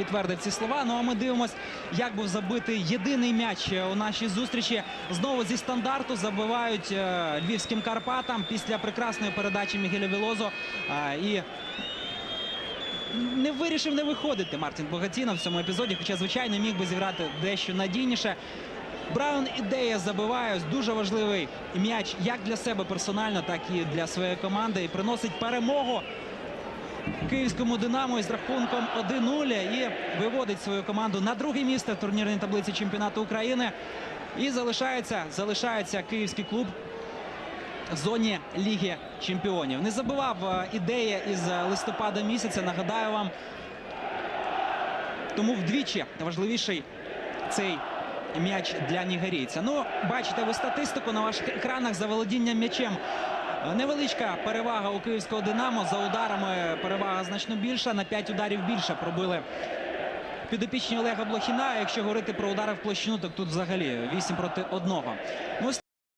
підтвердив ці слова. Ну а ми дивимось, як був забитий єдиний м'яч у нашій зустрічі. Знову зі стандарту забивають е, львівським Карпатам після прекрасної передачі Мігеля Вілозо. Е, і не вирішив не виходити Мартін Богатінов в цьому епізоді, хоча, звичайно, міг би зіграти дещо надійніше. Браун ідея забиває дуже важливий м'яч як для себе персонально, так і для своєї команди. І приносить перемогу київському Динамо із рахунком 1-0 і виводить свою команду на друге місце в турнірній таблиці чемпіонату України. І залишається, залишається київський клуб в зоні Ліги Чемпіонів. Не забував е, ідея із е, листопада місяця. Нагадаю вам, тому вдвічі важливіший цей м'яч для нігерійця. Ну, бачите ви статистику на ваших екранах за володінням м'ячем. Невеличка перевага у київського Динамо. За ударами перевага значно більша. На 5 ударів більше пробили підопічні Олега Блохіна. Якщо говорити про удари в площину, то тут взагалі 8 проти 1. Ну, ось